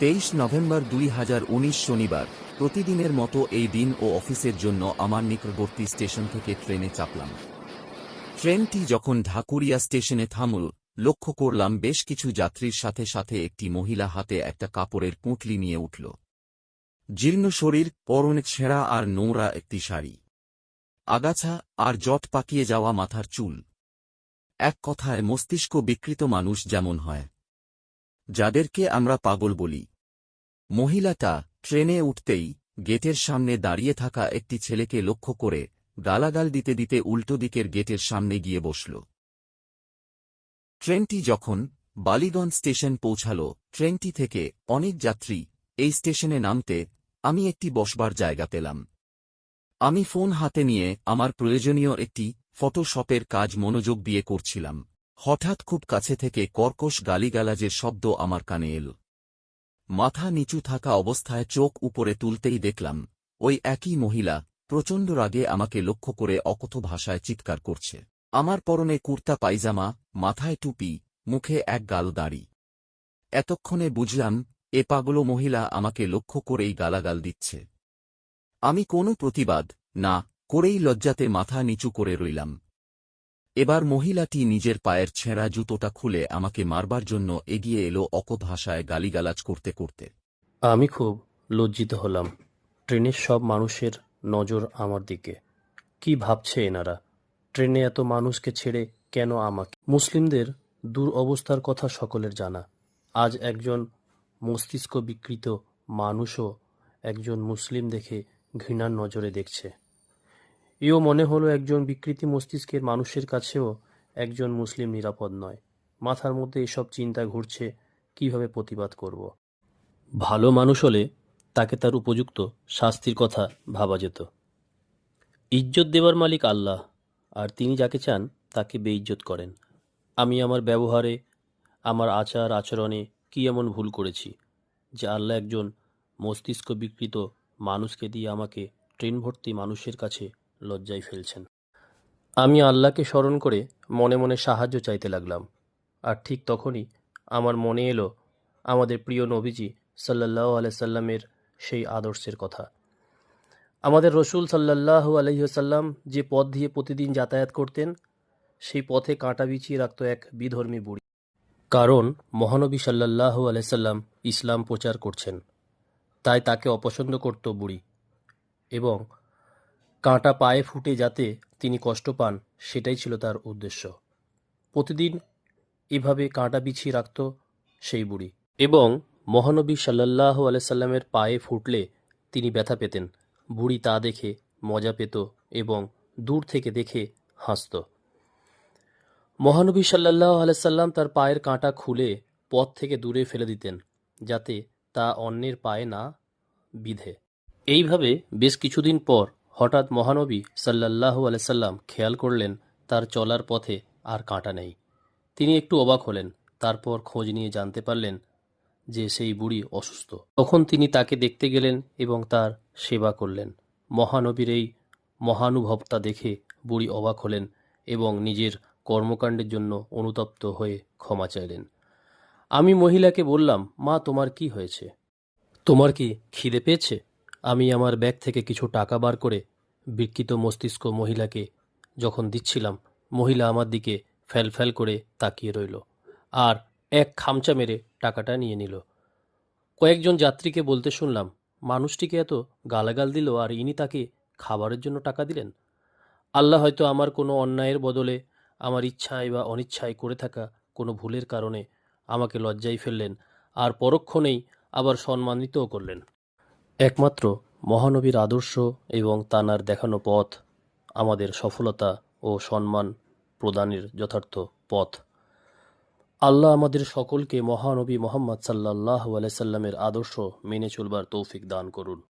তেইশ নভেম্বর দুই হাজার উনিশ শনিবার, প্রতিদিনের মতো এই দিন ও অফিসের জন্য আমার নিকটবর্তী স্টেশন থেকে ট্রেনে চাপলাম। ট্রেনটি যখন ঢাকুরিয়া স্টেশনে থামল, লক্ষ্য করলাম বেশ কিছু যাত্রীর সাথে সাথে একটি মহিলা হাতে একটা কাপড়ের পুঁটলি নিয়ে উঠল। জীর্ণ শরীর, পরনে ছেঁড়া আর নোংরা একটি শাড়ি। আগাছা আর জট পাকিয়ে যাওয়া মাথার চুল। এক কথায় মস্তিষ্ক বিকৃত মানুষ যেমন হয়। যাদেরকে আমরা পাগল বলি। মহিলাটা ট্রেনে উঠতেই গেটের সামনে দাঁড়িয়ে থাকা একটি ছেলেকে লক্ষ্য করে গালাগাল দিতে দিতে উল্টো দিকের গেটের সামনে গিয়ে বসল। ট্রেনটি যখন বালিগঞ্জ স্টেশন পৌঁছাল, ট্রেনটি থেকে অনেক যাত্রী এই স্টেশনে নামতে আমি একটি বসবার জায়গা পেলাম। আমি ফোন হাতে নিয়ে আমার প্রয়োজনীয় একটি ফটোশপের কাজ মনোযোগ দিয়ে করছিলাম। হঠাৎ খুব কাছে থেকে কর্কশ গালিগালাজের শব্দ আমার কানে এল। মাথা নিচু থাকা অবস্থায় চোখ উপরে তুলতেই দেখলাম, ওই একই মহিলা প্রচণ্ড রাগে আমাকে লক্ষ্য করে অকথ ভাষায় চিৎকার করছে। আমার পরনে কুর্তা পায়জামা মাথায় টুপি, মুখে এক গাল দাড়ি। এতক্ষণে বুঝলাম, এ পাগল মহিলা আমাকে লক্ষ্য করেই গালাগাল দিচ্ছে। আমি কোনো প্রতিবাদ না করেই লজ্জাতে মাথা নিচু করে রইলাম। এবার মহিলাটি নিজের পায়ের ছেঁড়া জুতোটা খুলে আমাকে মারবার জন্য এগিয়ে এলো অকথ ভাষায় গালিগালাজ করতে করতে। আমি খুব লজ্জিত হলাম। ট্রেনের সব মানুষের নজর আমার দিকে। কি ভাবছে এনারা? ট্রেনে এত মানুষকে ছেড়ে কেন আমাকে? মুসলিমদের দূর অবস্থার কথা সকলের জানা। আজ একজন মস্তিষ্ক বিকৃত মানুষও একজন মুসলিম দেখে ঘৃণার নজরে দেখছে। এও মনে হলো একজন বিকৃতি মস্তিষ্কের মানুষের কাছেও একজন মুসলিম নিরাপদ নয়। মাথার মধ্যে এসব চিন্তা ঘুরছে, কীভাবে প্রতিবাদ করব? ভালো মানুষ হলে তাকে তার উপযুক্ত শাস্তির কথা ভাবা যেত। ইজ্জত দেওয়ার মালিক আল্লাহ, আর তিনি যাকে চান তাকে বেইজ্জত করেন। আমি আমার ব্যবহারে, আমার আচার আচরণে কি এমন ভুল করেছি, যে আল্লাহ একজন মস্তিষ্ক বিকৃত মানুষকে দিয়ে আমাকে ট্রেন ভর্তি মানুষের কাছে লজ্জায় ফেলছেন। আমি আল্লাহকে স্মরণ করে মনে মনে সাহায্য চাইতে লাগলাম। আর ঠিক তখনই আমার মনে এলো আমাদের প্রিয় নবীজি সাল্লাহ আলাইসাল্লামের সেই আদর্শের কথা। আমাদের রসুল সাল্লাহ আলহিহসাল্লাম যে পথ দিয়ে প্রতিদিন যাতায়াত করতেন, সেই পথে কাঁটা বিছিয়ে রাখত এক বিধর্মী বুড়ি। কারণ মহানবী সাল্লাহ আলাইসাল্লাম ইসলাম প্রচার করছেন। তাই তাকে অপছন্দ করত বুড়ি। এবং কাঁটা পায়ে ফুটে যাতে তিনি কষ্ট পান, সেটাই ছিল তার উদ্দেশ্য। প্রতিদিন এভাবে কাঁটা বিছিয়ে রাখত সেই বুড়ি। এবং মহানবী সাল্লাহ আলাইসাল্লামের পায়ে ফুটলে তিনি ব্যথা পেতেন। বুড়ি তা দেখে মজা পেত এবং দূর থেকে দেখে হাসত। মহানবী সাল্লাহ আলাইসাল্লাম তার পায়ের কাঁটা খুলে পথ থেকে দূরে ফেলে দিতেন, যাতে তা অন্যের পায়ে না বিধে। এইভাবে বেশ কিছুদিন পর হঠাৎ মহানবী সাল্লাহ আলাইসাল্লাম খেয়াল করলেন, তার চলার পথে আর কাঁটা নেই। তিনি একটু অবাক হলেন, তারপর খোঁজ নিয়ে জানতে পারলেন যে সেই বুড়ি অসুস্থ। তখন তিনি তাকে দেখতে গেলেন এবং তার সেবা করলেন। মহানবীর এই মহানুভবতা দেখে বুড়ি অবাক হলেন এবং নিজের কর্মকাণ্ডের জন্য অনুতপ্ত হয়ে ক্ষমা চাইলেন। আমি মহিলাকে বললাম, মা, তোমার কি হয়েছে? তোমার কি খিদে পেয়েছে? আমি আমার ব্যাগ থেকে কিছু টাকা বার করে বিকৃত মস্তিষ্ক মহিলাকে যখন দিচ্ছিলাম, মহিলা আমার দিকে ফ্যাল ফ্যাল করে তাকিয়ে রইল আর এক খামচা মেরে টাকাটা নিয়ে নিল। কয়েকজন যাত্রীকে বলতে শুনলাম, মানুষটিকে এত গালাগাল দিল আর ইনি তাকে খাবারের জন্য টাকা দিলেন? আল্লাহ হয়তো আমার কোনো অন্যায়ের বদলে আমার ইচ্ছায় বা অনিচ্ছায় করে থাকা কোনো ভুলের কারণে আমাকে লজ্জায় ফেললেন আর পরক্ষণেই আবার সম্মানিতও করলেন। একমাত্র মহানবীর আদর্শ এবং তানার দেখানো পথ আমাদের সফলতা ও সম্মান প্রদানের যথার্থ পথ। আল্লাহ আমাদের সকলকে মহানবী মোহাম্মদ সাল্লাহ আলাইসাল্লামের আদর্শ মেনে চলবার তৌফিক দান করুন।